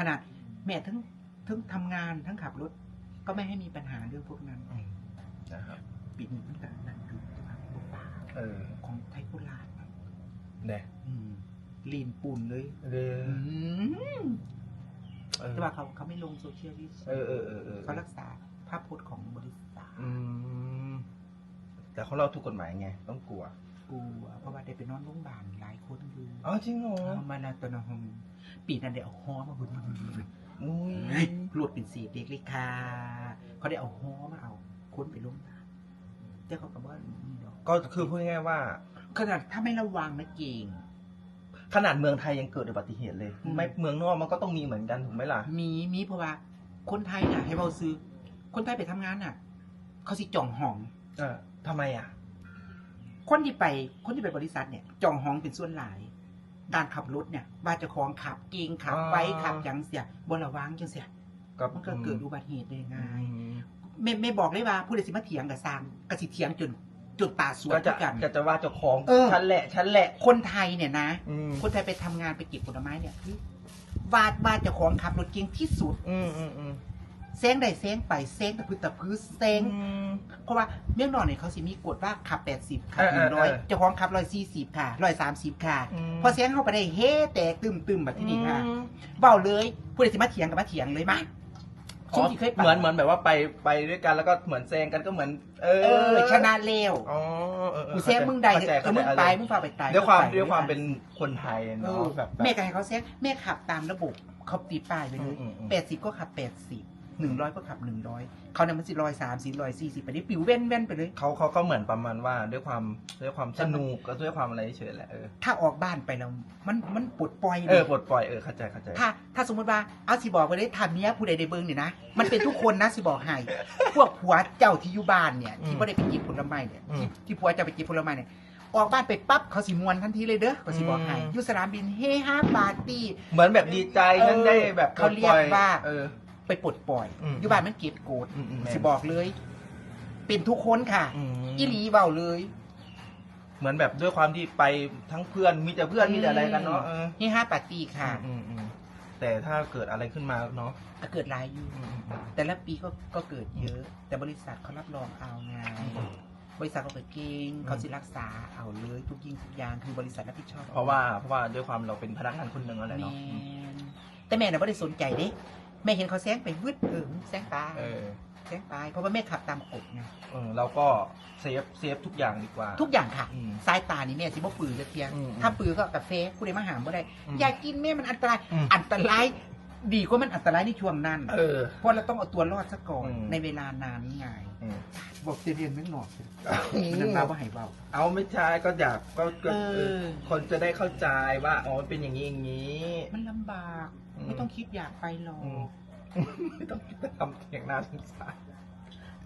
ขนาดแม่ทั้งทั้งทำงานทั้งขับรถ ก็ไม่ให้มีปัญหาเรื่องพวกนั้นอืมนะครับปีนี้ตั้งแต่นั้นคือว่าพวกป่าเออของไทยโบราณเนี่ยอืมลีนปูนเลยเอออืมเออแต่ว่าเขาเขาไม่ลงโซเชียลที่เออเออเออเออเขารักษาภาพพจน์ของบริษัทอืมแต่ของเราถูกกฎหมายไง ต้องกลัว กลัวเพราะว่าได้ไปนอนโรงพยาบาลหลายคนอยู่อ๋อจริงเหรอเอามานาตัวนองปีนั้นได้เอาฮอมาบุญอุ้ยเฮ้ยหลุดเป็นสีเด็กเลยค่ะเขาได้เอาฮอมาเอาคนไปโรงพยาบาลแต่เขาก็บอกว่านี่ดอกก็คือพูดง่ายๆว่า ขนาดถ้าไม่ระวังนะเก่งขนาดเมืองไทยยังเกิดอุบัติเหตุเลยอืมไม่เมืองนอกมันก็ต้องมีเหมือนกันถูกไหมล่ะ มีมีเพราะว่าคนไทยน่ะ ให้เราซื้อ คนไทยไปทำงานน่ะ เขาสิจองห้อง เออทำไมอะ คนที่ไปคนที่ไปบริษัทเนี่ยจองห้องเป็นส่วนหลายการขับรถเนี่ยว่าเจะคองขับเก่งขับอ๋อไว้ขับหยังเสียบนระวังจังเสียก็มันก็เกิดอุบัติเหตุได้อืง่ายมไม่ไม่บอกเลยว่าผู้ใดสิมาเถียงกับซางกสิเถียงจนจนตาสวก็ยจะทุกกัน ก็จะว่าเจ้าของเออฉันแหละฉันแหละคนไทยเนี่ยนะอืมคนไทยไปทำงานไปเก็บผลไม้เนี่ยคือวาดวาดเจ้าของขับรถเก่งที่สุด อืมอืมอืมแซงได้แซงไปแซงแต่พื้นแต่พื้นแซงอืมเพราะว่าเมืองนอกเนี่ยเขาสิมีกฎว่าขับ80ขับเออเออ100เออเจ้าของขับ140ค่ะ130ค่ะอืมพอแซงเข้าไปได้เฮ้แตกตึมตึมแบบที่นี่ค่ะอืมเบาเลยผู้ใดสิมาเถียงกับมาเถียงเลยมาอ๋ซุ้อมที่เคยไปเหมือนเหมือนแบบว่าไปไปด้วยกันแล้วก็เหมือนแซงกันก็เหมือน เอเอออชนะเร็วอ๋อเออเออกูแซงมึงใดเข้าใจเออมึงเข้าไปใจมึงพาไปตายด้วยความไปด้วยความเป็นคนไทยเอเนาะอแบบแม่ก็ให้เขาแซงแม่ขับตามระบบเขาตีป้ายไปเลยอืมอืมอืมแปดสิบก็ขับแปดสิบ หนึ่งร้อยก็ขับหนึ่งร้อยเขาเนี่ยมันสิร้อยสามสิร้อยสี่สิบไปนี่ปิวเว้นเว้นไปเลย เขาเขาก็เหมือนประมาณว่าด้วยความด้วยความสนุกก็ด้วยความอะไรเฉยๆแหละเออถ้าออกบ้านไปแล้วมันมันปลดปล่อยเอเลอยปลดปล่อยเออเข้าใจเข้าใจถ้าถ้าสมมติว่าเอาสิบอกไปเลยทำเนี้ยผู้ใดได้เบิ้งเนี่ยนะมันเป็นทุกคนนะสิบอกให้พวกผัวเจ้าที่อยู่บ้านเนี่ยที่อืมไม่ได้ไปกินผลไม้เนี่ยอืมที่ที่ผัวจะไปกินผลไม้เนี่ยออกบ้านไปปั๊บเขาสิมวนทันทีเลยเด้อเขาสิบอกให้อืมอยุสนามบินเฮฮาปาร์ตี้เหมือนแบบดีใจเออฉันได้แบบเขาเรียกว่าเออ ไปปลดปล่อยอืมอยู่บ้านมันเก็บโกรธอืมอืมสิบอกเลย เป็นทุกคนค่ะอืมอีหลีเบาเลย เหมือนแบบด้วยความที่ไปทั้งเพื่อนมีแต่เพื่อนมีแต่อะไรกันเนาะเออเฮฮาปาร์ตี้ค่ะอืมอืมอืมแต่ถ้าเกิดอะไรขึ้นมาเนาะก็เกิดหลายอยู่ อืมอืมอืมแต่ละปีก็ก็เกิดเยอะ แต่บริษัทเขารับรองเอาไงอืมบริษัทเขาเปิดเก่งอืมเขาสิรักษาเอาเลยทุกยิ่งทุกอย่างคือบริษัทรับผิดชอบเพราะว่าเพราะว่าด้วยความเราเป็นพนักงานคนหนึ่งอะไรแมเนาะ นแต่แม่น่ะไม่ได้สนใจเด้ แม่เห็นเขาแซงไปวืดเออแซงตายเออแซงตายเพราะว่าแม่ขับตามกฎไงเออเราก็เซฟเซฟทุกอย่างดีกว่า ทุกอย่างค่ะอืมสายตานี่แม่สิบ่ปืนจะเทียงอืมถ้าปืนก็กาแฟผู้ใดมาหามบ่ได้ อืมอยากกินแม่มันอันตรายอืม อันตราย ดีกว่ามันอันตรายในช่วงนั้นเออ เพราะเราต้องเอาตัวรอดซะก่อนอืม ในเวลานานไงอืมบอกจะเรียนไม่หนอกนั่นมาว่าให้เบา เอาไม่ใช่ก็อยากก็ก็เออเออคนจะได้เข้าใจว่าอ๋อมันเป็นอย่างนี้อย่างนี้ มันลำบาก อืม ไม่ต้องคิดอยากไปหรอกอืมไม่ต้องคิดจะทำเสียงน่าสงสาร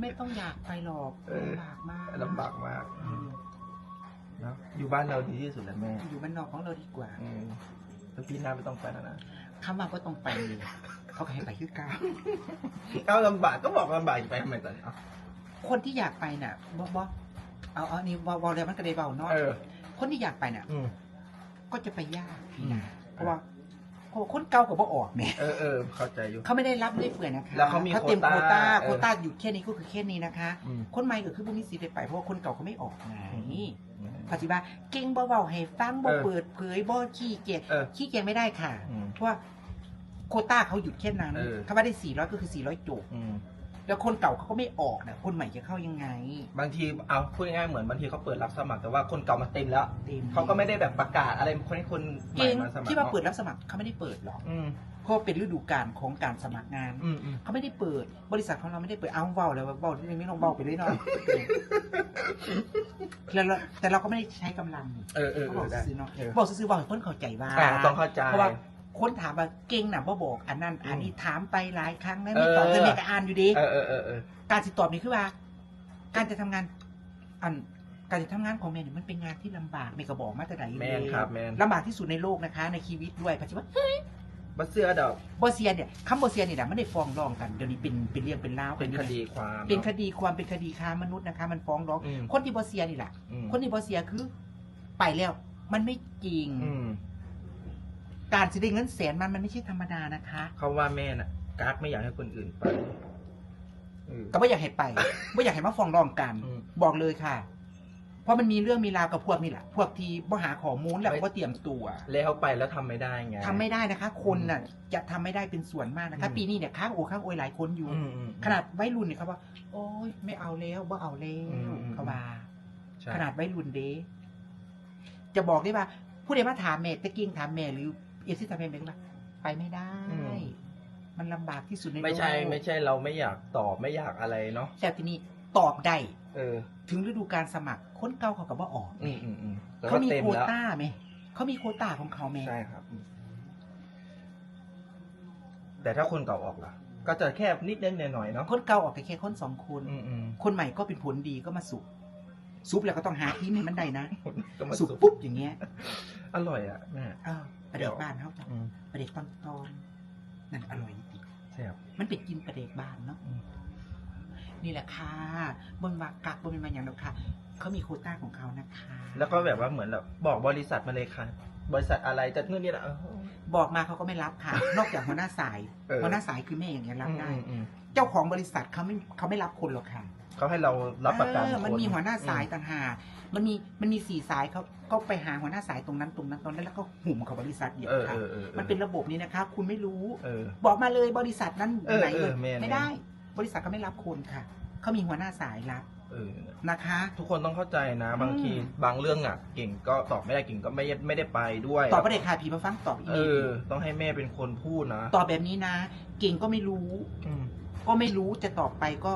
ไม่ต้องอยากไปหรอกเออ ลำบากมากลำบากมากอืมเนอะอยู่บ้านเราดีที่สุดแล้วแม่อยู่บ้านนอกของเราดีกว่า อืมแล้วพี่หน้าไม่ต้องไปแล้วนะ คำว่าก็ต้องไปเลยเขาก็ให้ไปคือเก้าเอาลำบากก็บอกลำบากไปทำไมตอนนี้เอาคนที่อยากไปน่ะบอบอเอาเอานี่วอลแล้วมันก็ได้เบาเนาะเออคนที่อยากไปน่ะ อืม ก็จะไปยากพี่อืมนะเพราะว่าเพราะว่าคนเก่ากับบ่ออกเนี่ยเออเออเข้าใจอยู่ เขาไม่ได้รับเรื่อยเปื่อยนะคะแล้วเขามีเต็มโควโคต้าต้าเออโควต้าอยู่แค่นี้ก็คือแค่นี้นะคะ อืม คนใหม่ก็คือบุญนิสิตได้ไปเพราะว่าคนเก่าเขาไม่ออกไงอืม ปฏิบัติเก่งบ่เบาให้ฟังบ่เออเปิดเผยบ่ขี้เกียจเออขี้เกียจไม่ได้ค่ะ อืมเพราะว่าโควต้าเขาหยุดแค่นั้นเออ ถ้าว่าได้ 400 ก็คือ 400จบอืมแล้วคนเก่าเขาก็ไม่ออกนะคนใหม่จะเข้ายังไง บางทีเอาพูดง่ายๆเหมือนบางทีเขาเปิดรับสมัครแต่ว่าคนเก่ามาเต็มแล้วเต็ม เขาก็ไม่ได้แบบประกาศอะไรคนให้คนใหม่เก่งมาสมัครที่ว่าเปิดนอะรับสมัครเขาไม่ได้เปิดหรอก อืมเพราะว่าเป็นฤดูกาลของการสมัครงาน อืมอืมเขาไม่ได้เปิด บริษัทของเราไม่ได้เปิดเอาเบาเลยว่าเบาที่ไม่ต้องเบาไปเลยเนาะแล้วเราแต่เราก็ไม่ได้ใช้กำลังเออเออเขาเอบอกอได้ซื้อเนาะเออบอกซื้อๆบอกให้เพิ่นเข้าใจว่า อ่าต้องเข้าใจ เพราะว่าคนถามว่าเก่งน่ะบ่บอกอันนั้นอันนี้ถามไปหลายครั้งแล้วไม่ตอบเออ เธอไม่ก็อ่านอยู่ดี เออเออเออเออ การสิตอบนี่คือว่า การจะทำงาน อันการจะทำงานของแม่เนี่ยมันเป็นงานที่ลำบากไม่กระบอกมาแต่ไหนแมนครับแมนลำบากที่สุดในโลกนะคะ ในชีวิตด้วยปัจจุบัน บัสเสื้อดอกบอเซียเนี่ยคำบอเซียเนี่ยนะไม่ได้ฟ้องร้องกันเดี๋ยวนี้เป็นเป็นเรื่องเป็นราวเป็นคดีความ เป็นคดีความเป็นคดีค้ามนุษย์นะคะ มันฟ้องร้อง อืม คนที่บอเซียนี่แหละอืมคนที่บอเซียคือไปแล้ว มันไม่จริง อืมการจะได้เงินแสนมันมันไม่ใช่ธรรมดานะคะเขาว่าแม่น่ะกากไม่อยากให้คนอื่นไปเออ ก็ไม่อยากให้ไปไม่อยากให้มาฟ้องร้องกัน อืม บอกเลยค่ะเพ ราะมันมีเรื่องมีราวกับพวกนี่แหละ พวกที่บ่หาข้อมูลแล้วก็เตรียมตัวแล้วเขาไปแล้วทำไม่ได้ไง ทำไม่ได้นะคะ คนน่ะจะทำไม่ได้เป็นส่วนมากนะคะ อืม ปีนี้เนี่ยค้างโอค้างโอยหลายคนอยู่ อืมอืม ขนาดวัยรุ่นเนี่ยเขาว่า โอ้ยไม่เอาแล้วบ่เอาแล้อืวมอืมเขาว่า ใช่ขนาดวัยรุ่นเด้จะบอกได้ว่า ผู้ใดมาถามแม่ตะกิ้งถามแม่หรือเอฟซีถามแม่เป็นว่าไปไม่ได้ มันลำบากที่สุดในโลกไม่ใช่ไม่ใช่เราไม่อยากตอบไม่อยากอะไรเนาะแต่ทีนี้ตอบได้ เออ ถึงฤดูการสมัครคนเก่าเขาก็บ่ออกอืมอืมอืมแต่เขาว่ามีเต็มโควแล้วต้าไหมเขามีโควต้าของเขาไหมใช่ครับอืมแต่ถ้าคนเก่าออกล่ะ ก็จะแค่นิดนิดหน่อยหน่อยๆเนาะคนเก่าออกไปแค่คนสองคน อืมอืมคนใหม่ก็เป็นผลดีก็มาสุบซุปแล้วก็ต้องหาที่ให้มันได้นะก็มาสุสุบบปุ๊บอย่างเงี้ยอร่อยอะแม่เออประเด็กบ้านเขาจ้ะอืมประเด็กตอนตอนนั่นอร่อยจริงใช่ครับมันเป็นกินประเด็กบ้านเนาะ อืม นี่แหละค่ะบนวากักบนเป็นมาอย่างเราค่ะเขามีโควต้าของเขานะคะ แล้วก็แบบว่าเหมือนแบบบอกบริษัทมาเลยค่ะ บริษัทอะไรจะนู่นนี่แหละเออบอกมาเขาก็ไม่รับค่ะ นอกจากหัวหน้าสายเออ หัวหน้าสายคือแม่อย่างเงี้ยรับได้ อืมอืมเจ้าของบริษัทเขาไม่เขาไม่รับคนหรอกค่ะเขาให้เรารับประกันเออมันคมีหัวหน้าสายต่างหากมันมีมันมีสี่สายเขาก็ไปหาหัวหน้าสายตรงนั้นตรงนั้นตรงนั้นแล้วก็หุ่มเขาบริษัทเดียวเออค่ะ เออเออออมันเป็นระบบนี้นะคะ คุณไม่รู้ เออ บอกมาเลยบริษัทนั้นเออไหนเอเลอยแม่น ไม่ได้ บริษัทก็ไม่รับคนค่ะ เขามีหัวหน้าสายรับเออนะคะ ทุกคนต้องเข้าใจนะ บางทีอืมบางเรื่องอะ เก่งก็ตอบไม่ได้เก่งก็ไม่ไม่ได้ไปด้วยตอบประเด็นค่ะพี่มาฟังตอบอีเอเมลอ ต้องให้แม่เป็นคนพูดนะตอบแบบนี้นะ เก่งก็ไม่รู้ อืมก็ไม่รู้จะตอบไปก็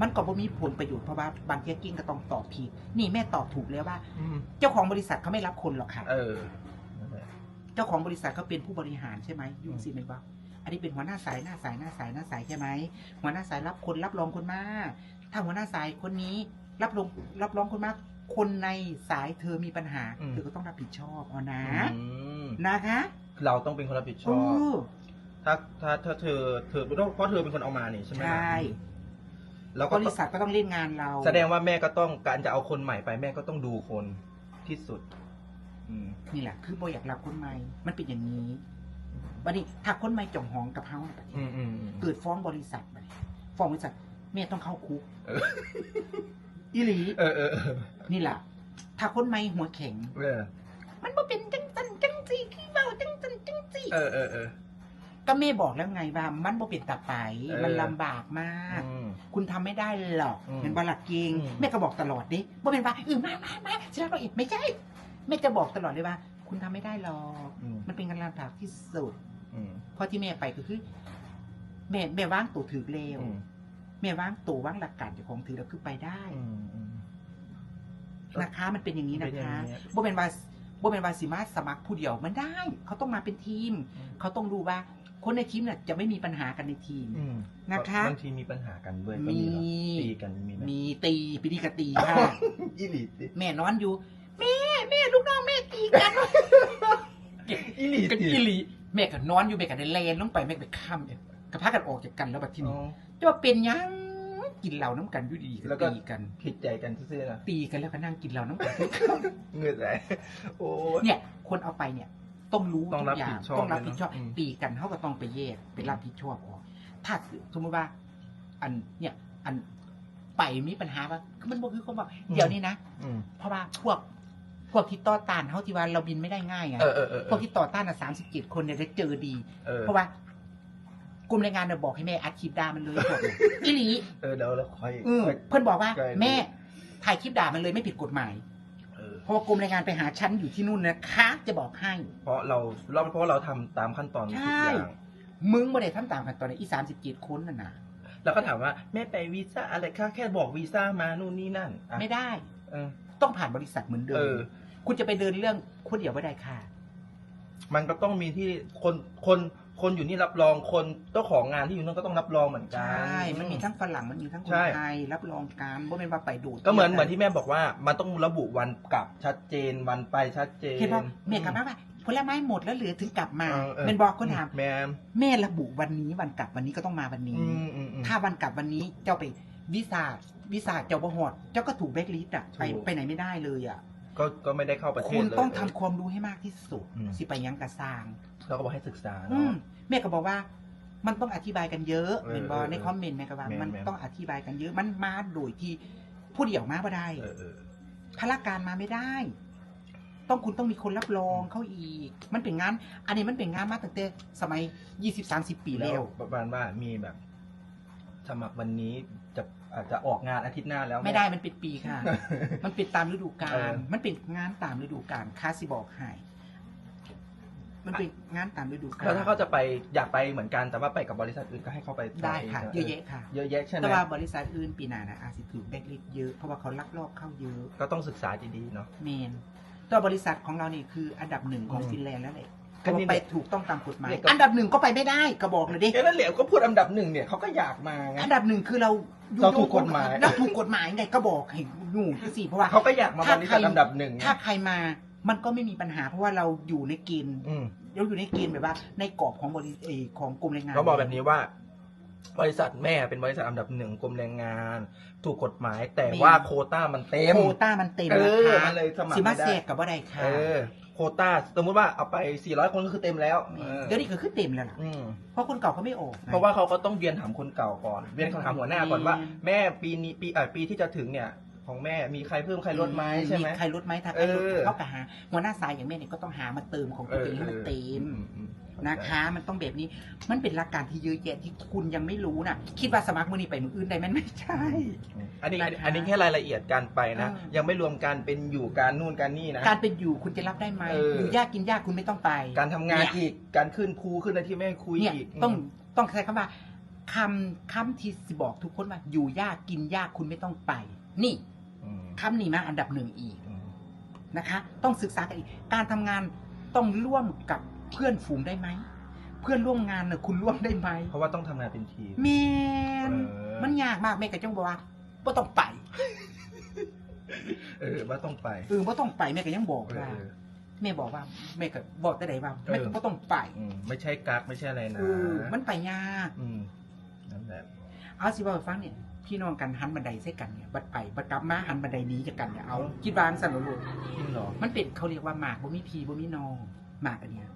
มันก็บ่มีผลประโยชน์เพราะว่าบางทีเก่งก็ต้องตอบผิดนี่แม่ตอบถูกแล้วว่า อืมเจ้าของบริษัทเขาไม่รับคนหรอกค่ะ เออนั่นแหละ เจ้าของบริษัทเขาเป็นผู้บริหารใช่ไหมยุ่งสิเป็นว่า อันนี้เป็นหัวหน้าสายหน้าสายหน้าสายหน้าสายใช่ไหมหัวหน้าสายรับคนรับรองคนมาถ้าหัวหน้าสายคนนี้รับรองรับรองคนมาคนในสายเธอมีปัญหาเธอก็ต้องรับผิดชอบเอานะอืมนะคะเราต้องเป็นคนรับผิดชเออบอถ้าถ้าถ้าเธอเธอเพราะเธอเป็นคนเอามานี่ใช่ไหมใช่ แล้วบก็ริษัทก็ต้องเล่นงานเราแสดงว่าแม่ก็ต้องการจะเอาคนใหม่ไปแม่ก็ต้องดูคนที่สุด อืม นี่แหละคือโบอยากรับคนใหม่ มันเป็นอย่างนี้ วันนี้ถ้าคนใหม่จ่องหองกับเฮาน่ะอืมอืมอืมเกิดฟ้องบริษัทไปฟ้องบริษัทแม่ต้องเข้าคุกเอออีหลีเออเออเออนี่แหละถ้าคนใหม่หัวแข็ง เออมันบ่เป็นจังจันจังสีขี้เบาจังจันจังสีเออเออเออ ก็แม่บอกแล้วไงว่า มันบ่เป็นตาไปเออ มันลำบากมาก อืม คุณทำไม่ได้หรอกอืมเห็นบาลักเกงอืม แม่ก็บอกตลอดดิบ่เป็นว่าเออมามามาฉันรับเราอีกไม่ใช่แม่จะบอกตลอดเลยว่า คุณทำไม่ได้หรอกอืมมันเป็นการลำบากที่สุดอืมเพราะที่แม่ไปก็คือ แม่แม่ว่างตัวถือเลวอืมแม่ว่างตัวว่างหลักการเจ้าของถือแล้วคือไปได้อืมอืมนะคะ มันเป็นอย่างนี้เป็นนะอย่างคะนี้บ่เป็นว่าบ่เป็นว่าสิมาสมัครผู้เดียวมันได้ เขาต้องมาเป็นทีมอืมเขาต้องรู้ว่าคนในทีมเนี่ยจะไม่มีปัญหากันในทีมอืมนะคะบางทีมีปัญหากันด้วยก็มีมีเหรอตีกันมีไหมมีตีปีดีกตีค่ะอีหลีติแม่นอนอยู่แม่ แม่ลูกน้องแม่ตีกันอีหลีกันติอีหลีแม่ก็นอนอยู่แม่ก็ได้แลนลงไปแม่ก็ไปข้ามเนี่ยก็พากันออกจากกันแล้วบัดทีอ๋นี้อจะว่าเป็นหยังกินเหล้าน้ำกันอยู่ดีๆก็แล้วก็ ตีกัน ผิดใจกันซื่อๆนะตีกันแล้วก็นั่งกินเหล้าน้ำกัน เงื่อนไหลโอ้ย เนี่ยคนเอาไปเนี่ยต้องรู้ต้องทุรับกอย่าผิงดชอบต้องรับผิดชอบเลยเนอะอืมตีกันเขาก็ต้องไปแยกไปรับผิดชอบออกถ้าสมมติว่า อันเนี่ย อันไปมีปัญหาว่าคือมันบอกคือคนบอกเดี๋ยวนี้นะ อืม เพราะว่าพวก พวกที่ต่อต้านเขาที่ว่าเราบินไม่ได้ง่ายไงเออเออเออพวกที่ต่อต้านอะสามสิบเจ็ดคนเนี่ยได้เจอดี เออเพราะว่ากลุ่มแรงงานเนี่ยบอกให้แม่อัดคลิปด่ามันเลยพวกเนี่ยอีหลีเออเดี๋ยวเราค่อยเออค่อย เพื่อนบอกว่า ใช่ แม่ถ่ายคลิปด่ามันเลยไม่ผิดกฎหมายเออเพราะว่ากรมแรงงานไปหาฉันอยู่ที่นู่นนะคะ จะบอกให้ เพราะเราเราเพราะเราทำตามขั้นตอนทุกใช่ อย่างมึงบ่ได้ทำตามขั้นตอนในอีสามสิบเจ็ดคนน่ะนะแล้วก็ถามว่าแม่ไปวีซ่าอะไรค่าแค่บอกวีซ่ามานู่นนี่นั่นอะไม่ได้ เออ ต้องผ่านบริษัทเหมือนเดิเอมอ คุณจะไปเดินเรื่องคนเดียวไม่ได้ค่ะ มันก็ต้องมีที่คนคนคนอยู่นี่รับรองคนเจ้าของงานที่อยู่นั่นก็ต้องรับรองเหมือนใชกัน่ มันมีทั้งฝรั่งมันมีทั้งคใช่ นไทยรับรองการว่าเป็นว่าไปดูดก็เหมือนเหมือนที่แม่บอกว่า มันต้องระบุวันกลับชัดเจนวันไปชัดเจน เห็นป่ะแม่กลับมาว่าผลไม้หมดแล้วเหลือถึงกลับมาเออเออ เป็นบอกคนถามแม่แม่ระบุวันนี้วันกลับวันนี้ก็ต้องมาวันนี้ อืมอืมอืมถ้าวันกลับวันนี้เจ้าไป วิสาวิสาเจ้าบ่หอด เจ้าก็ถูกแบล็คลิสต์อะไปถูก ไปไหนไม่ได้เลยอะ ก็ก็ไม่ได้เข้าประเทคุศณเลย ต้องทำความรู้ให้มากที่สุด อืม สิไปยังกระซาง เราก็บอกให้ศึกษาอืเนาะ มแม่ก็บอกว่ามันต้องอธิบายกันเยอะเออเป็นบอเออในคอมเมนต์แม่ก็ว่าแม่นมันแม่น ต้องอธิบายกันเยอะมันมาโดยที่ผู้เดี่ยวมาบ่ได้เออเออ พละการมาไม่ได้ ต้องคุณต้องมีคนรับรองเข้าอีก มันเป็นงาน อันนี้มันเป็นงานมาตั้งแต่สมัยยี่สิบสามสิบปีแล้แล้ววประมาณว่ามีแบบ สมัครวันนี้จะ อาจจะออกงานอาทิตย์หน้าแล้ว ไม่ได้มันเป็นปีค่ะ มันเป็นตามฤดูกาเอล อ มันเป็นงานตามฤดูกาลคาสิบอกให้มันเป็นงานตามฤดูกาลแล้วถ้าเขาจะไปอยากไปเหมือนกันแต่ว่าไปกับบริษัทอื่นก็ให้เขาไปได้ค่ะใช่หมเยอะแยะค่ะ เยอะแยะใช่ไหมแต่ว่าบริษัทอื่นปีหน้านะอาจจะถูกแบกลิสเยอะ เพราะว่าเขาลักลอบเข้าเยอะก็ต้องศึกษาดีๆเนาะ เมนตัวบริษัทของเรานี่คืออันดับหนึ่งของอืมฟินแลนด์แล้วแหละก็นี่ไปแหละถูกต้องตามกฎหมาย เนี่ยก็ อันดับหนึ่งก็ไปไม่ได้ก็บอกเลยดิ แค่นั้นแหละก็พูดอันดับหนึ่งเนี่ยเขาก็อยากมาไง อันดับหนึ่งคือเรา เราถูกกฎหมาย เราถูกกฎหมายไงก็บอกให้หนูสิเพราะว่าเขาก็อยากมาบริษัทอันดับหนึ่งไงถ้าใครมา มันก็ไม่มีปัญหาเพราะว่าเราอยู่ในเกณฑ์อืมเราอยู่ในเกณฑ์แบบว่า ในกรอบของบริเออของกรมแรงงานเขาบอกแบบนี้ว่า บริษัทแม่เป็นบริษัทอันดับหนึ่งกรมแรงงาน ถูกกฎหมาย แต่ว่าโควต้ามันเต็มโควต้ามันเต็มเอนะอคะมันเลยสมัครสิมาไม่ได้เสกกับว่าใดค่ะ เออ โควต้าสมมติว่าเอาไป 400 คนก็คือเต็มแล้วเออเดี๋ยวนี้ก็คือเต็มแล้วล่ะอืมเพราะคนเก่าเขาไม่ออกไงเพราะว่าเขาก็ต้องเวียนถามคนเก่าก่อน เวียนถามหัวหน้าก่อนว่าอืมแม่ปีนี้ปีเอ่อปีที่จะถึงเนี่ย ของแม่มีใครเพิ่มใครลดไหมใช่ไหม ใครลดไหมถ้าใครลดเออเขาก็หาหัวหน้าสายอย่างแม่เนี่ยก็ต้องหามาเติมของตัวเองให้มันเต็ม อือืม นะคะ มันต้องแบบนี้ มันเป็นหลักการที่เยอะแยะที่คุณยังไม่รู้นะคิดว่าสมัครมือนี้ไปมืออื่นได้มันไม่ใช่ อันนี้นะคะอันนี้แค่รายละเอียดการไปนะ เออ ยังไม่รวมการเป็นอยู่การนู่นการนี่นะ การเป็นอยู่คุณจะรับได้ไหมเอออยู่ยากกินยากคุณไม่ต้องไปการทำงานเนี่ยอีกการขึ้นภูขึ้นอะไรที่แม่คุยเนี่ยอีกต้องต้องใช้คำว่าคำคำที่สิบอกทุกคนว่าอยู่ยากกินยากคุณไม่ต้องไป นี่อืมคำนี้มาอันดับหนึ่งอีก อืม นะคะต้องศึกษากันอีก การทำงานต้องร่วมกับ เพื่อนฝูงได้ไหม เพื่อนร่วมงานเนี่ยคุณร่วมได้ไหมเพราะว่าต้องทำงานเป็นทีม แมนเออ มันยากมากแม่ก็จ้องบอกว่าบ่ต้องไปเออว่าต้องไปเออบ่ต้องไปแม่ก็ยังบอกเออว่าเออแม่บอกว่าแม่ก็บอกแต่ไหนว่าแม่ก็เออ บ่ต้องไปอืมไม่ใช่กักไม่ใช่อะไรนะเออมันไปยาก อืมนั่นแหละเอาสิว่าให้ฟังเนี่ยพี่น้องกันหันบันไดใส่กันเนี่ยบัดไปบัดกลับมาหันบันไดหนี้จากกันเนี่ยเอาคิดวางสั่นโลดจริงเหรอมันเป็นเขาเรียกว่าหมากบ่มีพีบ่มีนองหมากอันเนี้ยอ